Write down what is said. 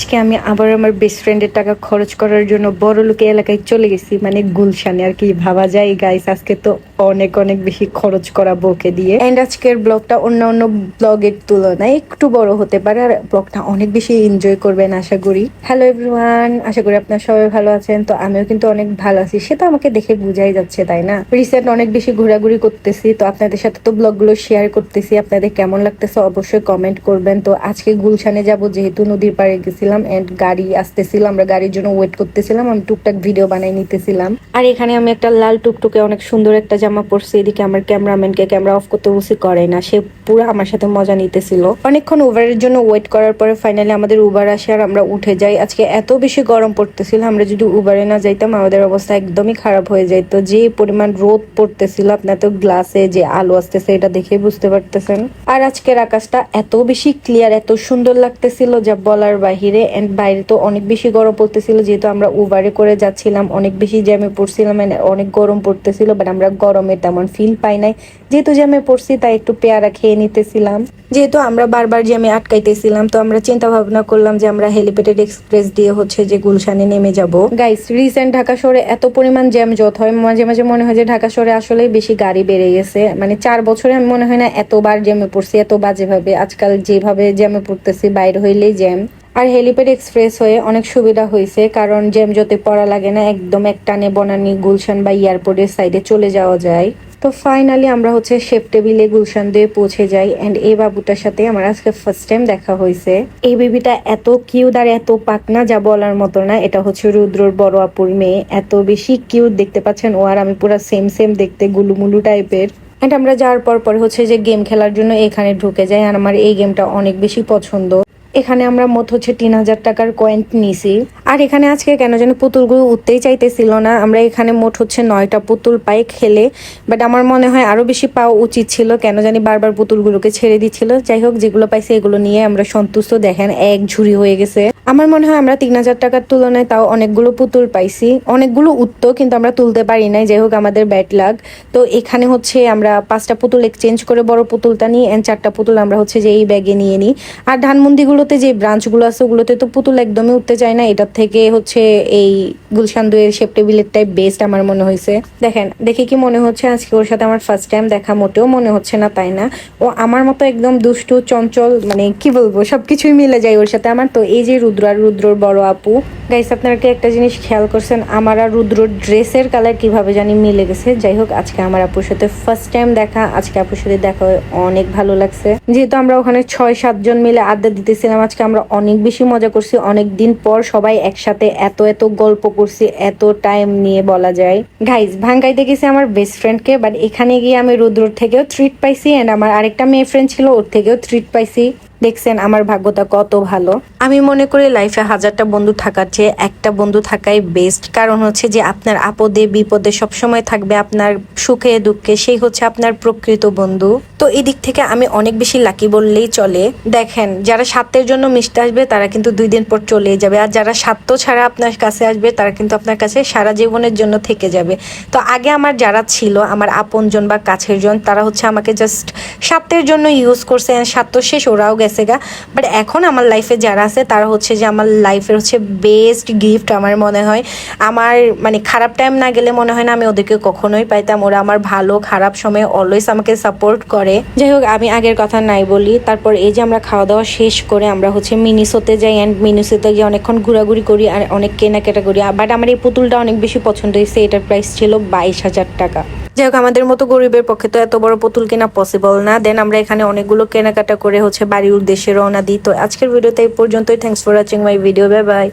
আজকে আমি আবার আমার বেস্ট ফ্রেন্ডের টাকা খরচ করার জন্য বড় লোকে এলাকায় চলে গেছি মানে গুলশানে আর কি। ভাবা যায় গাইস আজকে তো অনেক অনেক বেশি খরচ করা বউকে দিয়ে। এন্ড আজকের ব্লগটা অন্য অন্য ব্লগের তুলনায় একটু বড় হতে পারে, আর ব্লগটা অনেক বেশি এনজয় করবেন, আশা করি। হ্যালো এভরিওয়ান আশা করি আপনারা সবাই ভালো আছেন। তো আমিও কিন্তু অনেক ভালো আছি। সেটা আমাকে দেখে বোঝাই যাচ্ছে, তাই না? রিসেন্ট অনেক বেশি ঘোরাঘুরি করতেছি, তো আপনাদের সাথে তো ব্লগগুলো শেয়ার করতেছি। আপনাদের কেমন লাগতেছে অবশ্যই কমেন্ট করবেন। তো আজকে গুলশানে যাব, যেহেতু নদীর পাড়ে গেছিলাম। এন্ড গাড়ি আসতেছিল, আমরা গাড়ির জন্য ওয়েট করতেছিলাম, আমি টুকটাক ভিডিও বানাই নিতেছিলাম। আর এখানে আমি একটা লাল টুকটুকে অনেক সুন্দর একটা জামা পরছি, এদিকে আমার ক্যামেরাম্যানকে ক্যামেরা অফ করতে বসে করে না। সে পুরো আমার সাথে মজা নিতেছিল। অনেকক্ষণ উবারের জন্য ওয়েট করার পরে ফাইনালি আমাদের উবার আসে আর আমরা উঠে যাই। আজকে এত বেশি গরম পড়তেছিল, আমরা যদি উবারে না যাইতাম, আমাদের অবস্থা একদমই খারাপ হয়ে যাইতো। যে পরিমাণ রোদ পড়তেছিল, আপনার তো গ্লাসে যে আলো আসতেছে, এটা দেখে বুঝতে পারতেছেন। আর আজকের আকাশটা এত বেশি ক্লিয়ার এত সুন্দর লাগতেছিল, যা বলার বাহিরে। এন্ড বাইরে তো অনেক বেশি গরম পড়তেছিল, যেহেতু আমরা উবারে করে যাচ্ছিলাম, অনেক বেশি জ্যামে পড়ছিলাম, and অনেক গরম পড়তেছিল বাট আমরা গরমে তেমন ফিল পাই নাই। যেহেতু জ্যামে পড়ছি, তাই একটু পেয়ারা খেয়ে নিতেছিলাম। যেহেতু আমরা বারবার জ্যামে আটকাইতেছিলাম, তো আমরা চিন্তা ভাবনা করলাম যে আমরা হেলিপ্যাডেড এক্সপ্রেস দিয়ে হচ্ছে যে গুলশানে নেমে যাব। গাইস রিসেন্ট ঢাকা শহরে এত পরিমাণ জ্যাম জট হয়, মাঝে মাঝে মনে হয় যে ঢাকা শহরে আসলে বেশি গাড়ি বেড়ে গেছে। মানে চার বছরে আমি মনে হয় না এতবার জ্যামে পড়ছি, এত বাজেভাবে। আজকাল যেভাবে জ্যামে পড়তেছি, বাইরে হইলেই জ্যাম। আর হেলিপ্যাড এক্সপ্রেস হয়ে অনেক সুবিধা হয়েছে, কারণ জ্যাম যতে পড়া লাগে না, একদম এক টানে বনানি গুলশান বা এয়ারপোর্টের সাইডে চলে যাওয়া যায়। তো ফাইনালি আমরা হচ্ছে শেফ টেবিলে গুলশান দিয়ে পৌঁছে যাই এন্ড এই বাবুটার সাথে আমার আজকে ফার্স্ট টাইম দেখা হয়েছে। এই বেবিটা এত কিউট আর এত পাকনা যা বলার মতো না, এটা হচ্ছে রুদ্রর বড় আপুর মেয়ে। এত বেশি কিউট দেখতে পাচ্ছেন ও আর আমি পুরো সেম সেম দেখতে গুলুমুলু টাইপের এন্ড আমরা যাওয়ার পর পরে হচ্ছে যে গেম খেলার জন্য এখানে ঢুকে যাই, আর আমার এই গেমটা অনেক বেশি পছন্দ। এখানে আমরা মোট হচ্ছে তিন হাজার টাকার কয়েন নিছি। আর এখানে আজকে কেন যেন পুতুলগুলো উঠতেই চাইতেছিল না। আমরা এখানে মোট হচ্ছে নয়টা পুতুল পাই খেলে। বাট আমার মনে হয় আরও বেশি পাওয়া উচিত ছিল, কেন জানি বারবার পুতুলগুলোকে ছেড়ে দিচ্ছিল যাই হোক, যেগুলো পাইছি এগুলো নিয়ে আমরা সন্তুষ্ট। দেখেন, এক ঝুড়ি হয়ে গেছে। আমার মনে হয় আমরা তিন হাজার টাকার তুলনায় তাও অনেকগুলো পুতুল পাইছি। অনেকগুলো উঠতো, কিন্তু আমরা তুলতে পারি নাই। যাই হোক, আমাদের ব্যাট লাগ তো এখানে হচ্ছে আমরা পাঁচটা পুতুল এক্সচেঞ্জ করে বড় পুতুলটা নিই এন্ড চারটা পুতুল আমরা হচ্ছে যে এই ব্যাগে নিয়ে নিই। আর ধানমন্দিগুলোতে যে ব্রাঞ্চগুলো আছে, ওগুলোতে তো পুতুল একদমই উঠতে চায় না। এটার থেকে হচ্ছে এই গুলশান দুয়ের শেপ টেবিলের টাইপ বেস্ট আমার মনে হয়েছে। দেখেন, দেখে কি মনে হচ্ছে? আজকে ওর সাথে আমার ফার্স্ট টাইম দেখা, মোটেও মনে হচ্ছে না তাই না? ও আমার মতো একদম দুষ্টু, চঞ্চল মানে কি বলব, সবকিছুই মিলে যায় ওর সাথে আমার। তো এই যে রুদ্র আর রুদ্রর বড় আপু গাইস আপনারা কি একটা জিনিস খেয়াল করছেন, আমার আর রুদ্রর ড্রেসের কালার কীভাবে জানি মিলে গেছে। যাই হোক, আজকে আমার আপুর সাথে ফার্স্ট টাইম দেখা, আজকে আপুর সাথে দেখা অনেক ভালো লাগছে। যেহেতু আমরা ওখানে ছয় সাতজন মিলে আড্ডা দিতেছিলাম আজকে আমরা অনেক বেশি মজা করছি, অনেক দিন পর সবাই একসাথে এত এত গল্প করছি, এত টাইম নিয়ে বলা যায়। গাইজ ভাঙ্গাইতে গেছি আমার বেস্ট ফ্রেন্ডকে বাট এখানে গিয়ে আমি রুদ্রর থেকেও ট্রিট পাইছি অ্যান্ড আমার আরেকটা মেয়ে ফ্রেন্ড ছিল, ওর থেকেও ট্রিট পাইছি। দেখছেন, আমার ভাগ্যটা কত ভালো। আমি মনে করি লাইফে হাজারটা বন্ধু থাকার চেয়ে একটা বন্ধু থাকাই বেস্ট কারণ হচ্ছে যে আপনার আপদে, বিপদে সবসময় থাকবে আপনার সুখে, দুঃখে, সেই হচ্ছে আপনার প্রকৃত বন্ধু। তো এই দিক থেকে আমি অনেক বেশি লাকি বললেই চলে। দেখেন, যারা স্বার্থের জন্য মিশতে আসবে, তারা কিন্তু দুই দিন পর চলে যাবে। আর যারা স্বার্থ ছাড়া আপনার কাছে আসবে, তারা কিন্তু আপনার কাছে সারা জীবনের জন্য থেকে যাবে। তো আগে আমার যারা ছিল, আমার আপনজন বা কাছের জন, তারা হচ্ছে আমাকে জাস্ট স্বার্থের জন্য ইউজ করছে। স্বার্থ শেষ, ওরাও গেছে গা। বাট এখন আমার লাইফে যারা আছে, তারা হচ্ছে যে আমার লাইফের হচ্ছে বেস্ট গিফট আমার মনে হয়। আমার মানে খারাপ টাইম না গেলে মনে হয় না আমি ওদেরকে কখনোই পাইতাম। ওরা আমার ভালো, খারাপ সময় অলওয়েজ আমাকে সাপোর্ট করে। যাই হোক, আমি আগের কথা নাই বলি। তারপর এই যে আমরা খাওয়া দাওয়া শেষ করে আমরা হচ্ছে মিনিসোতে যাই অ্যান্ড মিনিসোতে গিয়ে অনেকক্ষণ ঘোরাঘুরি করি আর অনেক কেনাকাটা করি। বাট আমার এই পুতুলটা অনেক বেশি পছন্দ হয়েছে। এটার প্রাইস ছিল বাইশ হাজার টাকা। যাই হোক আমাদের মতো গরিবের পক্ষে তো এত বড় পুতুল কেনা পসিবল না। দেন আমরা এখানে অনেকগুলো কেনাকাটা করে হচ্ছে বাড়ির উদ্দেশ্যে রওনা দিই। তো আজকের ভিডিওতে এই পর্যন্তই। Thanks for watching my video bye bye